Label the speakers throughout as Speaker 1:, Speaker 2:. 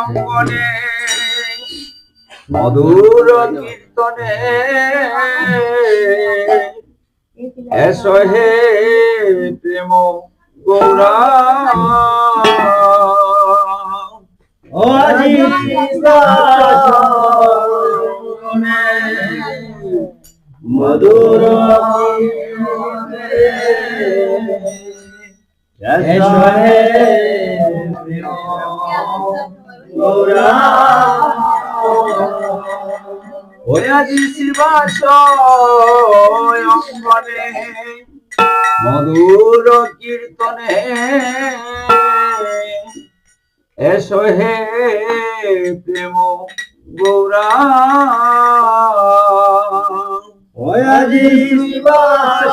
Speaker 1: অঙ্গনে মধুর কীর্তনে। এসো হে প্রেম গৌরা।
Speaker 2: মধুর
Speaker 1: মধুর কীর্তনে এসো হে প্রেম গৌরা
Speaker 2: ওয়াজি শিবাস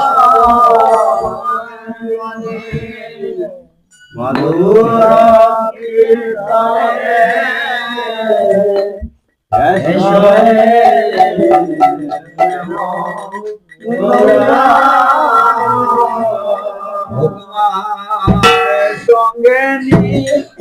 Speaker 1: সঙ্গে নিত্যানন্দ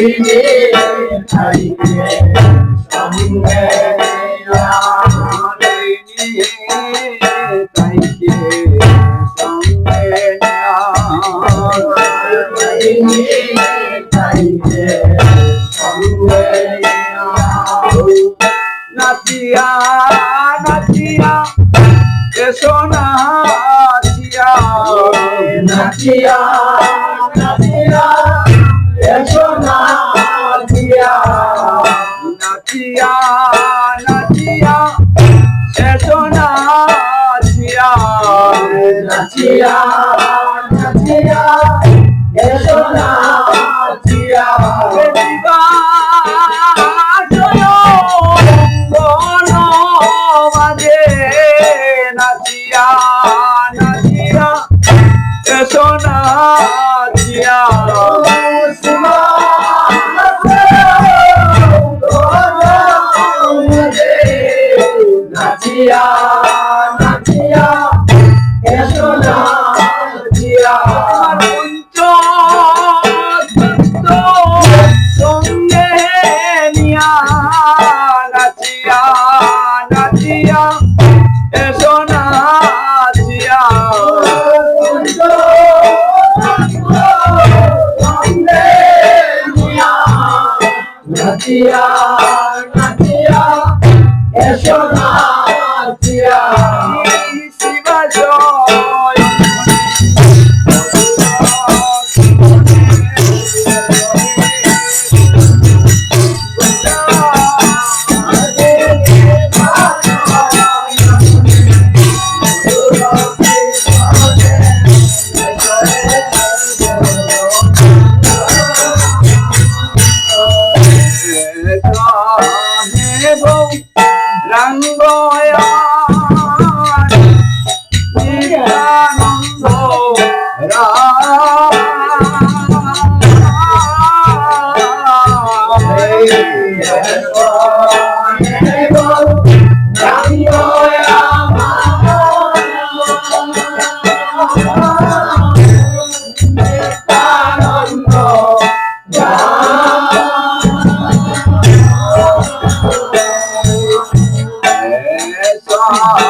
Speaker 2: বাইরে থাইকে সঙ্গে বাইরে থাইকে সঙ্গে
Speaker 1: নাচিয়া নাচিয়া এসো নাচিয়া।
Speaker 2: নাচিয়া নাচিয়া নাচিয়া
Speaker 1: নাচিয়া নাচিয়া নাচিয়া
Speaker 2: নাচিয়া। নাচিয়া নাচিয়া
Speaker 1: এসো নাচিয়া। সঙ্গে নিয়া নাচিয়া নাচিয়া
Speaker 2: Oh,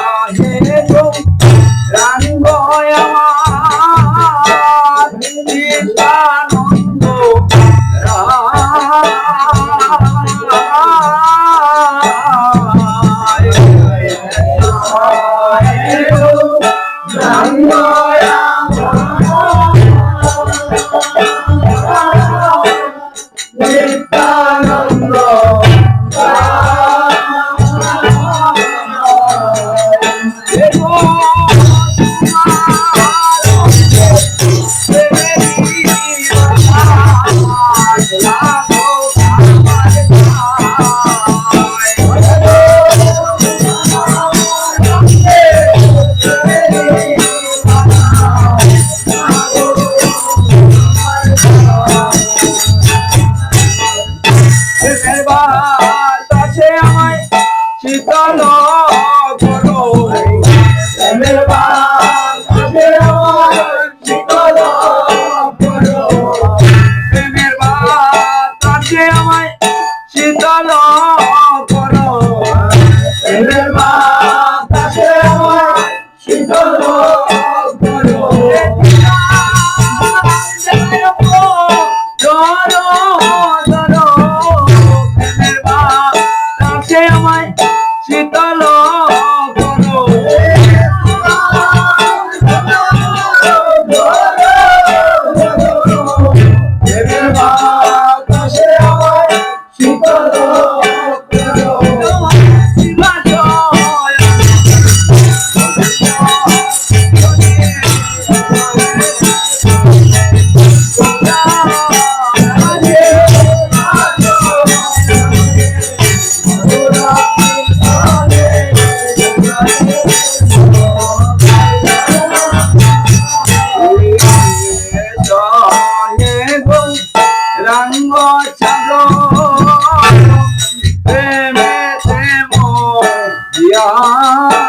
Speaker 2: 啊。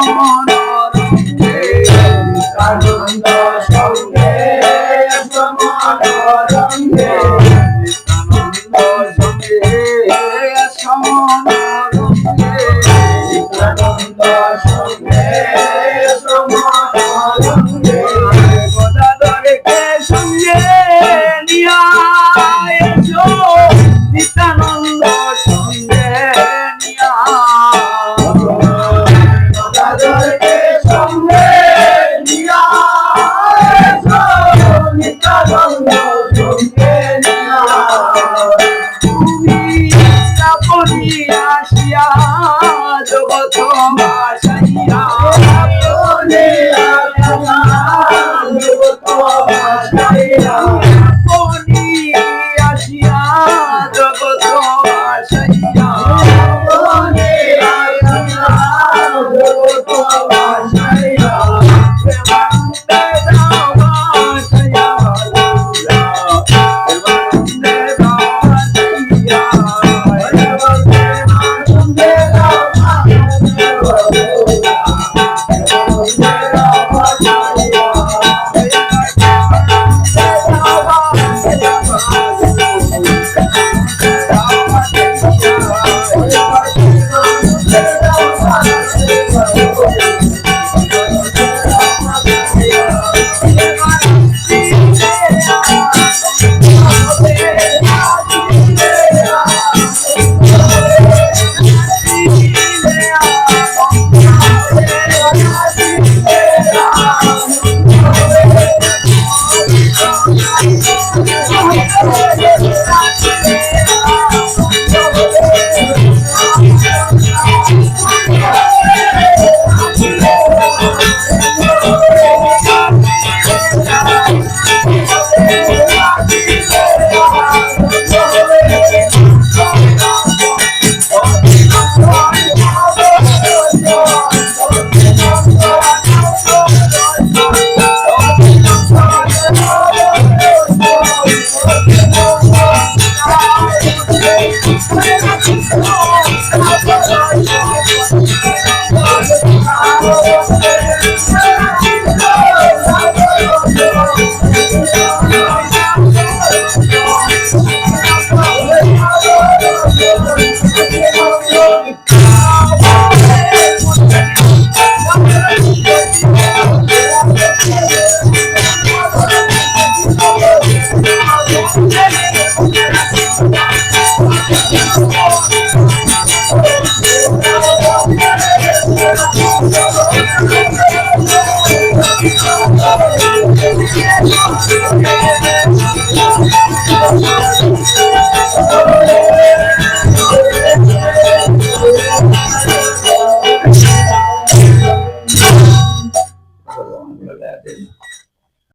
Speaker 2: someone
Speaker 1: yeah. Yeah.
Speaker 2: Thank you.